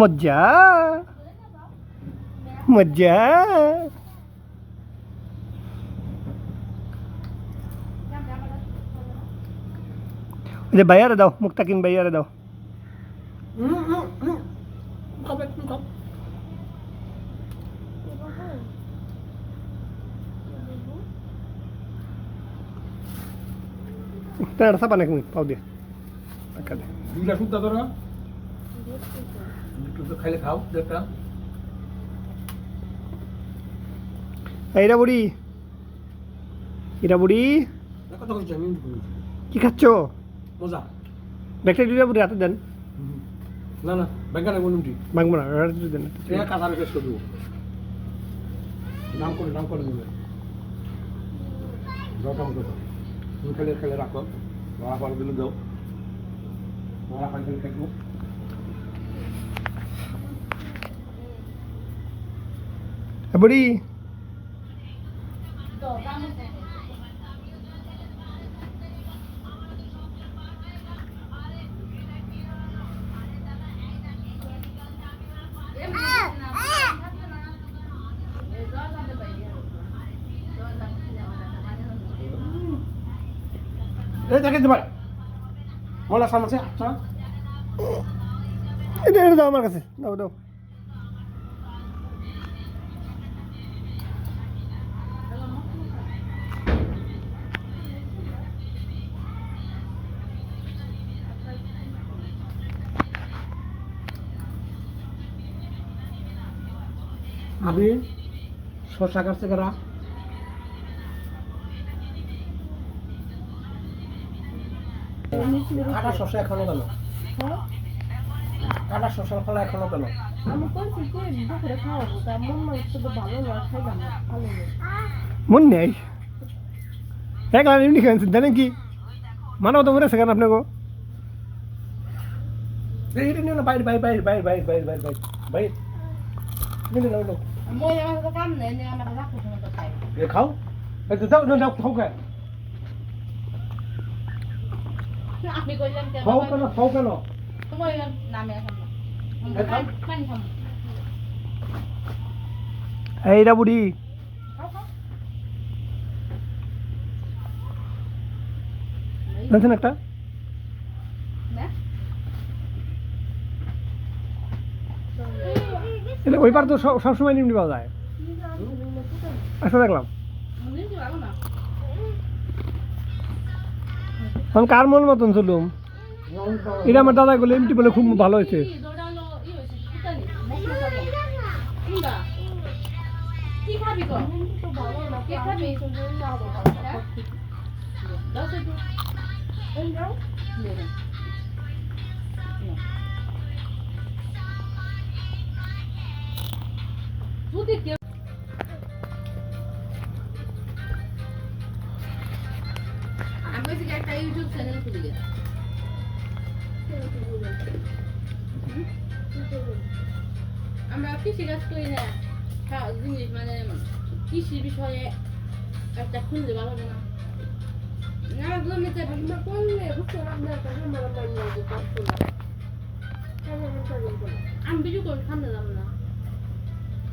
Moja. Moja. udah bayar daw muktakin bayar daw Tränar apa nak ni? pau dia. Akade. Bila sudda dora? একটু তো খাইলে খাও দেখলাম এটা বুড়ি। এটা বুড়ি। কি খাচ্ছ? মজা। ব্যাগটা দিলে বুড়ি হাতে দেন। না না ব্যাগটা না বলুন ভাঙবো না হাতে দেন। কাঁচা রেখে শুধু নাম করে নাম করে দেবেন দরকার মতো তুমি খেলে খেলে রাখো। রাখো দাও। রাখা খেলে থাকব বুড়ি এই দেখে দেবার মলা সামনে আচ্ছা এটা এটা দাও আমার কাছে দাও দাও আমি শশা কাটছে কারা কাটা শশা এখনও কেন? কাটা শশার ফলা এখনও কেন? মন নেই। মন এক লাইন এমনি জানেন কি? মানব তো মরেছে কেন আপনাকে? বাইরে বাইরে বাইরে বাইরে বাইরে বাইরে বাইরে বাইরে বাইরে। মই আমার তো কাম নেই আমার রাখো তুমি তো খাই এ খাও। এই তো দাও দাও খাও কেন আমি কইলাম যে খাও কেন খাও কেন মই নামে এখন পানি খাম। এইটা বুড়ি খাও খাও। জানছেন একটা না এটা ওই পার তো সব- সবসময় নিমনি পাওয়া যায়। আচ্ছা দেখলাম। আমি কার মন মতন চলুম? এটা আমার দাদা গুলো এমটি বলে খুব ভালো হয়েছে। কি আমরা কৃষি কাজ করি না জিনিস মানে কৃষি বিষয়ে একটা খুললে ভালো হবে না। আমি বিজু করি সামনে যাব না।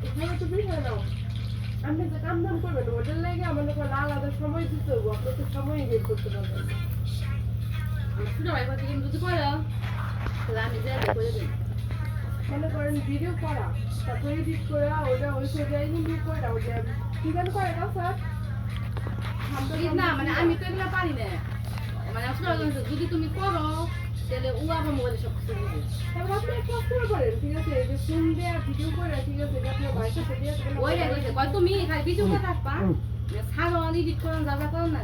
এখানে তো বিষয় নাও আপনি যে কাম দাম করবেন ওটার লাগে আমাদের কোনো আলাদা সময় দিতে হবে আপনি তো সময় বের করতে পারবেন। আমার কিন্তু মনে করেন ভিডিও করা তারপরে এডিট করা ওটা ওই সোজা ভিডিও করা ওটা কি গান করে না স্যার না মানে আমি তো এগুলো পারি না মানে আমার যদি তুমি করো তাহলে ও আবার মোবাইলে সব কিছু তারপর আপনি এক কাজ করে ঠিক আছে এই যে ফোন দেয়া ভিডিও করে তুমি খালি কিছু কথা থাকবা সারো ইডিট করুন যা যা করুন না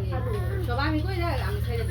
সব আমি কই দেখ আমি ছেড়ে